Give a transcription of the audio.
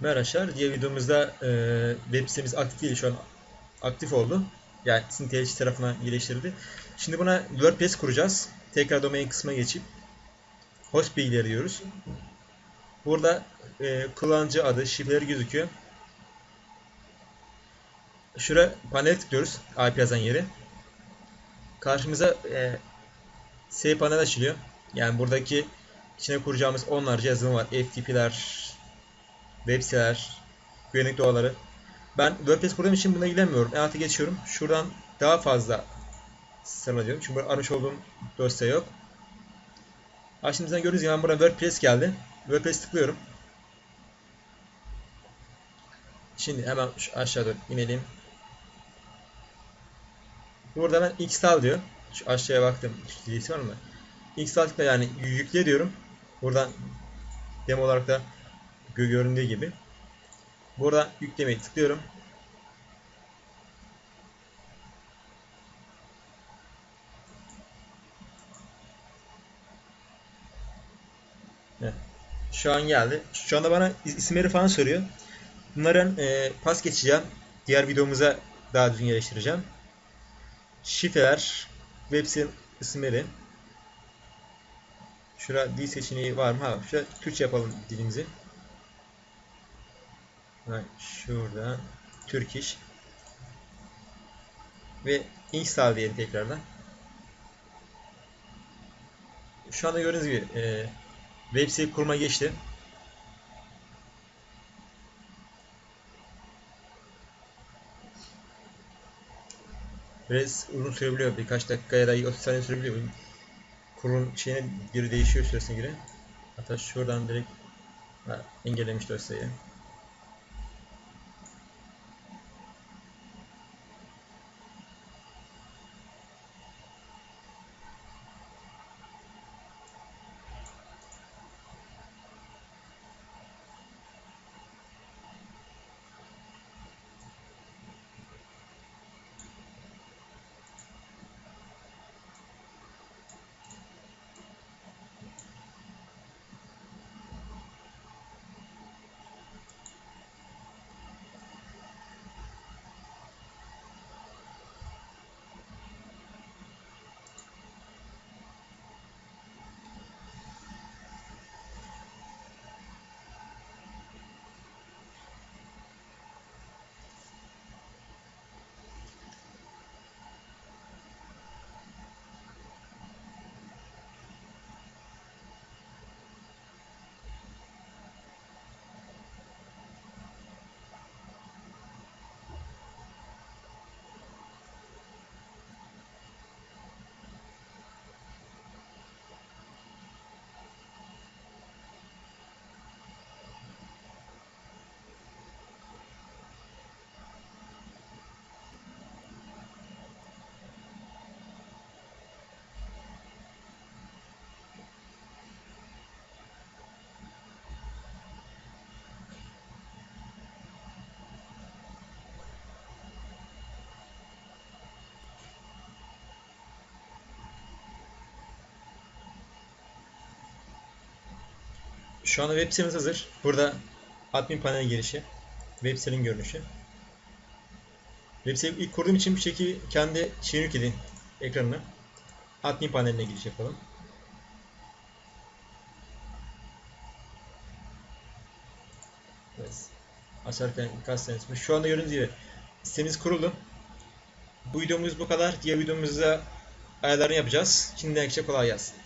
Merhaba arkadaşlar. Diğer videomuzda e, web sitemiz aktif değil şu an aktif oldu. Yani sizin TLC tarafından iyileştirildi. Şimdi buna WordPress kuracağız. Tekrar domain kısmına geçip host bilgileri diyoruz. Burada e, kullanıcı adı, şifreleri gözüküyor. Şura panel tıklıyoruz. IP yazan yeri. Karşımıza e, S panel açılıyor. Yani buradaki içine kuracağımız onlarca yazılım var. FTP'ler, web siteler, güvenlik doğaları. Ben WordPress kurduğum için buna ilgilenmiyorum. En alta geçiyorum. Şuradan daha fazla sıralatıyorum. Çünkü burada aramış olduğum dosya yok. Açtığımızda gördüğünüz gibi ben burada WordPress geldi. WordPress tıklıyorum. Şimdi hemen şu aşağı doğru inelim. Burada ben install diyor. Şu aşağıya baktım. Listesi var mı? Install yani yükle diyorum. Buradan demo olarak da göründüğü gibi. Burada yüklemeyi tıklıyorum. Şu an geldi. Şu anda bana is- isimleri falan soruyor. Bunların e, pas geçeceğim. Diğer videomuza daha düzgün yerleştireceğim. Şifreler, web sitenin isimleri. Şura dil seçeneği var mı? Ha, şurada Türkçe yapalım dilimizi. Ha, şurada Türk. Ve install diyelim tekrardan. Şu anda gördüğünüz gibi e, web site kurma geçti. Biraz uzun sürebiliyor. Birkaç dakika ya da 30 saniye sürebiliyor. Kurun şeyine göre değişiyor süresine göre. Hatta şuradan direkt ha, engellemiş dosyayı. Şu anda web sitemiz hazır. Burada admin panel girişi, web sitenin görünüşü. Web siteyi ilk kurduğum için bir şekilde kendi şeyini yükledim ekranına. Admin paneline giriş yapalım. Evet. Açarken saniye Şu anda gördüğünüz gibi sitemiz kuruldu. Bu videomuz bu kadar. Diğer videomuzda ayarlarını yapacağız. Şimdiden herkese kolay gelsin.